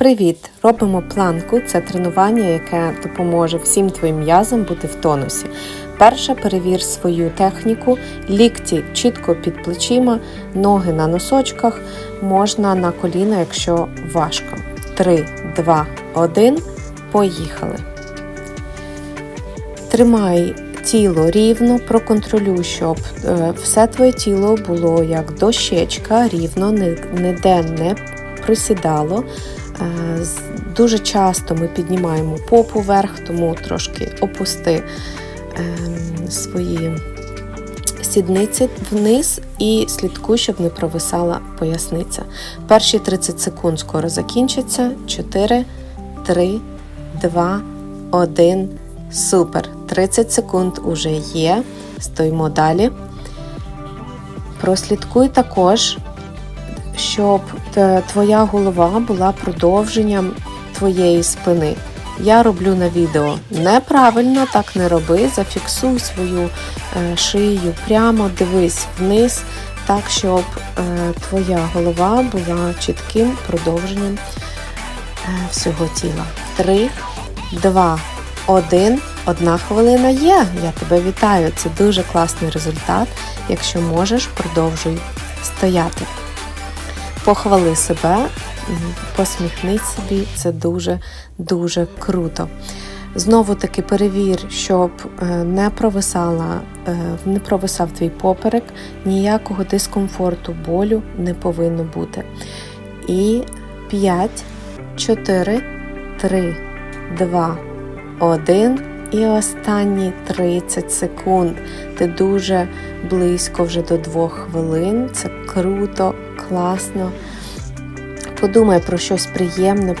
Привіт! Робимо планку. Це тренування, яке допоможе всім твоїм м'язам бути в тонусі. Перше перевір свою техніку, лікті чітко під плечима, ноги на носочках, можна на коліна, якщо важко. 3, 2, 1. Поїхали. Тримай тіло рівно, проконтролюй, щоб е, все твоє тіло було як дощечка, рівно, ні- ніде не присідало. Е, Дуже часто ми піднімаємо попу вверх, тому трошки опусти ем, свої сідниці вниз і слідкуй, щоб не провисала поясниця. Перші 30 секунд скоро закінчаться. 4, 3, 2, 1. Супер. 30 секунд уже є. Стоїмо далі. Прослідкуй також, щоб твоя голова була продовженням твоєї спини. Я роблю на відео неправильно, так не роби. Зафіксуй свою е, шию прямо, дивись вниз, так, щоб е, твоя голова була чітким продовженням е, всього тіла. Три, два, один. Одна хвилина є. Я тебе вітаю. Це дуже класний результат. Якщо можеш, продовжуй стояти. Похвали себе, посміхнись собі, це дуже-дуже круто. Знову таки перевір, щоб е, не провисала, е, не провисав твій поперек, ніякого дискомфорту, болю не повинно бути. І 5, 4, 3, 2, 1. І останні 30 секунд. Ти дуже близько вже до 2 хвилин. Це круто, класно. Подумай про щось приємне,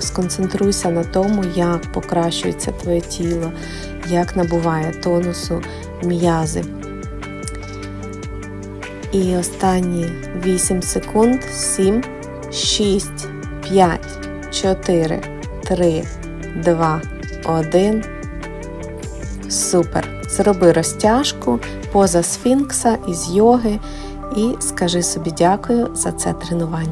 сконцентруйся на тому, як покращується твоє тіло, як набуває тонусу м'язи. І останні 8 секунд. 7, 6, 5, 4, 3, 2, 1. Супер! Зроби розтяжку, поза сфінкса із йоги і скажи собі дякую за це тренування.